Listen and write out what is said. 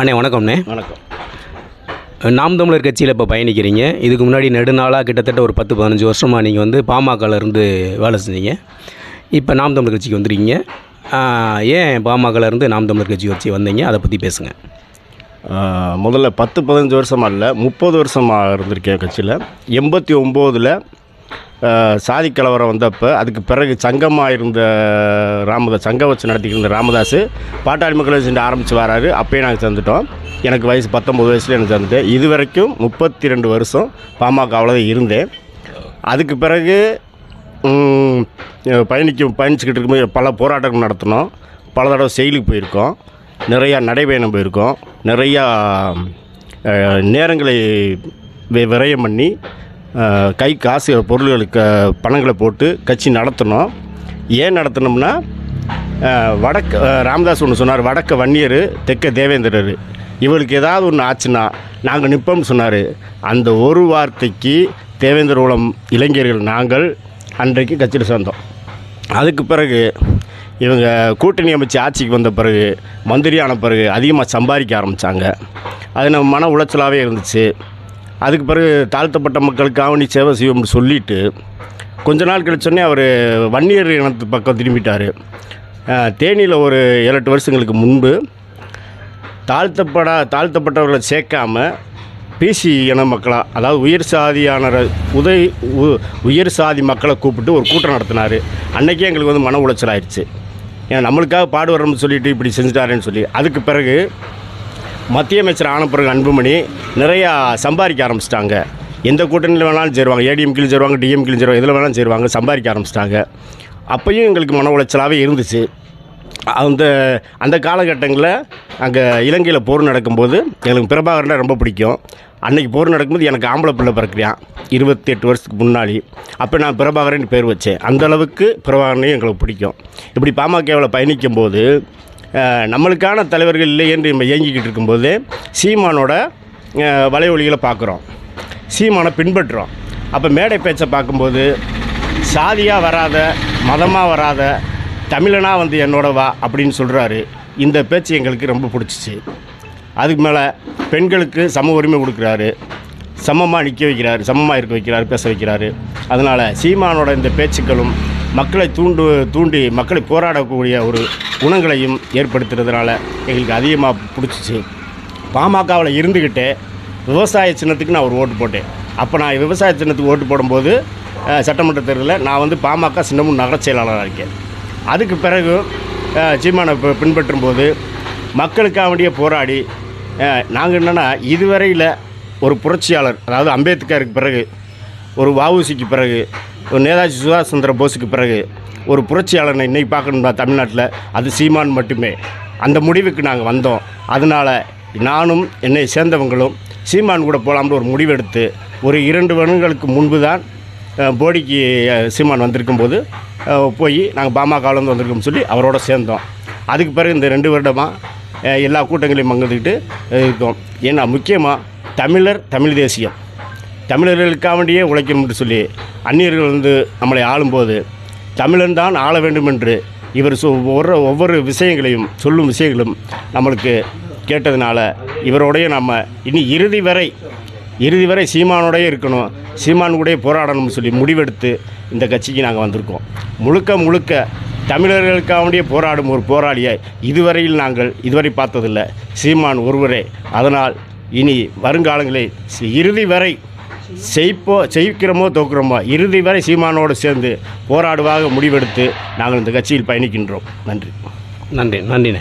அண்ணே வணக்கம்ண்ணே. வணக்கம். நாம் தமிழர் கட்சியில் இப்போ பயணிக்கிறீங்க. இதுக்கு முன்னாடி நெடுநாளாக கிட்டத்தட்ட ஒரு பத்து பதினஞ்சு வருஷமாக நீங்கள் வந்து பாமகல இருந்து வேலை செஞ்சீங்க. இப்போ நாம் தமிழர் கட்சிக்கு வந்துருக்கீங்க. ஏன் பாமகல இருந்து நாம் தமிழர் கட்சி வச்சு வந்தீங்க? அதை பற்றி பேசுங்க. முதல்ல பத்து பதினஞ்சு வருஷமா இல்லை முப்பது வருஷமாக இருந்திருக்கேன் கட்சியில். எண்பத்தி ஒம்போதில் சாதி கலவரம் வந்தப்போ அதுக்கு பிறகு சங்கமாக இருந்த ராமதாஸ் சங்கம் வச்சு நடத்திக்கிட்டு இருந்த ராமதாஸ் பாட்டாளி மக்கள் சென்று ஆரம்பித்து வராரு. அப்போயே நாங்கள் சேர்ந்துட்டோம் எனக்கு வயசு பத்தொம்பது வயசில் எனக்கு சேர்ந்துட்டேன் இது வரைக்கும் முப்பத்தி ரெண்டு வருஷம் பாமகவில் தான் இருந்தேன். அதுக்கு பிறகு பயணிக்கும் பயணிக்க பயணிச்சுக்கிட்டு இருக்கும்போது பல போராட்டங்கள் நடத்தினோம். பல தடவை செயலுக்கு போயிருக்கோம். நிறையா நடைபயணம் போயிருக்கோம். நிறையா நேரங்களை வி- விரயம் பண்ணி கை காசு பொருள்களுக்கு பணங்களை போட்டு கட்சி நடத்தினோம் ஏன் நடத்தினோம்னா வடக்கு ராமதாஸ் ஒன்று சொன்னார் வடக்க வன்னியர் தெற்க தேவேந்திரர். இவளுக்கு ஏதாவது ஒன்று ஆச்சுன்னா நாங்கள் நிற்போம்னு சொன்னார். அந்த ஒரு வார்த்தைக்கு தேவேந்திர குலம் இளைஞர்கள் நாங்கள் அன்றைக்கு கட்சியில் சேர்ந்தோம். அதுக்கு பிறகு இவங்க கூட்டணி அமைச்சு ஆட்சிக்கு வந்த பிறகு மந்திரியான பிறகு அதிகமாக சம்பாதிக்க ஆரம்பித்தாங்க அது நம்ம மன உளைச்சலாகவே இருந்துச்சு. அதுக்கு பிறகு தாழ்த்தப்பட்ட மக்களுக்கு ஆவணி சேவை செய்வோம்னு சொல்லிவிட்டு கொஞ்ச நாள் கழிச்சோடனே அவர் வன்னியர் இனத்து பக்கம் திரும்பிட்டார். தேனியில் ஒரு ஏழு எட்டு வருஷங்களுக்கு முன்பு தாழ்த்தப்பட தாழ்த்தப்பட்டவர்களை சேர்க்காம பிசி இன மக்களாக அதாவது உயர் சாதியானரை உதவி உ- உயர் சாதி மக்களை கூப்பிட்டு ஒரு கூட்டம் நடத்தினார். அன்றைக்கே எங்களுக்கு வந்து மன உளைச்சல் ஆயிடுச்சு. ஏன்னா நம்மளுக்காக பாடுவரோம்னு சொல்லிட்டு இப்படி செஞ்சுட்டாருன்னு சொல்லி அதுக்கு பிறகு மத்திய அமைச்சர் ஆன பிறகு அன்புமணி நிறையா சம்பாதிக்க ஆரம்பிச்சிட்டாங்க. எந்த கூட்டணியில் வேணாலும் சேருவாங்க. ஏடிஎம்கிலும் சேருவாங்க டிஎம்கிலும் சேருவாங்க இதில் வேணாலும் சேருவாங்க சம்பாதிக்க ஆரம்பிச்சிட்டாங்க. அப்பையும் எங்களுக்கு மன உளைச்சலாகவே இருந்துச்சு. அந்த அந்த காலகட்டங்களில் அங்கே இலங்கையில் போர் நடக்கும்போது எனக்கு பிரபாகரனை ரொம்ப பிடிக்கும். அன்றைக்கி போர் நடக்கும்போது எனக்கு ஆம்பளை பிள்ளை பிறக்கிறான் இருபத்தி எட்டு வருஷத்துக்கு முன்னாடி. அப்போ நான் பிரபாகரன் பேர் வச்சேன். அந்தளவுக்கு பிரபாகரனையும் எங்களுக்கு பிடிக்கும். இப்படி பாமகவில் பயணிக்கும் போது நம்மளுக்கான தலைவர்கள் இல்லை என்று நம்ம இயங்கிக்கிட்டு இருக்கும்போது சீமானோட அஹ், பார்க்குறோம். சீமானை பின்பற்றுறோம். அப்போ மேடை பேச்சை பார்க்கும்போது சாதியாக வராத மதமாக வராத தமிழனாக வந்து என்னோட வா அப்படின்னு சொல்கிறாரு இந்த பேச்சு எங்களுக்கு ரொம்ப பிடிச்சிச்சு. அதுக்கு மேலே பெண்களுக்கு சம உரிமை கொடுக்குறாரு. சமமாக நிற்க வைக்கிறாரு சமமாக இருக்க வைக்கிறாரு பேச வைக்கிறாரு. அதனால் சீமானோட இந்த பேச்சுக்களும் மக்களை தூண்டு தூண்டி மக்களை போராடக்கூடிய ஒரு குணங்களையும் ஏற்படுத்துறதுனால எங்களுக்கு அதிகமாக பிடிச்சிச்சு. பாமகவில் இருந்துக்கிட்டே விவசாய சின்னத்துக்கு நான் ஒரு ஓட்டு போட்டேன். அப்போ நான் விவசாய சின்னத்துக்கு ஓட்டு போடும்போது சட்டமன்ற தேர்தலில் நான் வந்து பாமக சின்னமும் நகர செயலாளராக இருக்கேன். அதுக்கு பிறகு சீமானை பின்பற்றும் போது மக்களுக்காக வேண்டிய போராடி நாங்கள் என்னென்னா இதுவரையில் ஒரு புரட்சியாளர் அதாவது அம்பேத்கருக்கு பிறகு ஒரு வவுசிக்கு பிறகு ஒரு நேதாஜி சுபாஷ் சந்திர போஸுக்கு பிறகு ஒரு புரட்சியாளனை இன்னைக்கு பார்க்கணும்னா தமிழ்நாட்டில். அது சீமான் மட்டுமே. அந்த முடிவுக்கு நாங்கள் வந்தோம். அதனால் நானும் என்னை சேர்ந்தவங்களும் சீமான் கூட போகலாம்னு ஒரு முடிவெடுத்து ஒரு இரண்டு வருடங்களுக்கு முன்பு தான் போடிக்கு சீமான் வந்திருக்கும் போது போய் நாங்கள் வந்து வந்திருக்கோம்னு சொல்லி அவரோட சேர்ந்தோம். அதுக்கு பிறகு இந்த ரெண்டு வருடமாக எல்லா கூட்டங்களையும் பங்கெடுத்துக்கிட்டு இருக்கோம். ஏன்னா முக்கியமாக தமிழர் தமிழ் தேசியம். தமிழர்களுக்காக வேண்டியே உழைக்கணும்னு சொல்லி அந்நியர்கள் வந்து நம்மளை ஆளும்போது தமிழன் தான் ஆள வேண்டும் என்று இவர் ஒரு ஒவ்வொரு ஒவ்வொரு விஷயங்களையும் சொல்லும் விஷயங்களும் நம்மளுக்கு கேட்டதுனால இவரோடைய நம்ம இனி இறுதி வரை இறுதி வரை சீமானோடய இருக்கணும். சீமான் கூட போராடணும்னு சொல்லி முடிவெடுத்து இந்த கட்சிக்கு நாங்கள் வந்திருக்கோம். முழுக்க முழுக்க தமிழர்களுக்காக போராடும் ஒரு போராளியை இதுவரையில் நாங்கள் இதுவரை பார்த்ததில்லை. சீமான் ஒருவரே. அதனால் இனி வருங்காலங்களில் இறுதி வரை செய்ப்போ செய்கிறோமோ தோக்குறோமோ இறுதி வரை சீமானோடு சேர்ந்து போராடுவாக முடிவெடுத்து நாங்கள் இந்த கட்சியில் பயணிக்கின்றோம். நன்றி. நன்றி நன்றிண்ணே.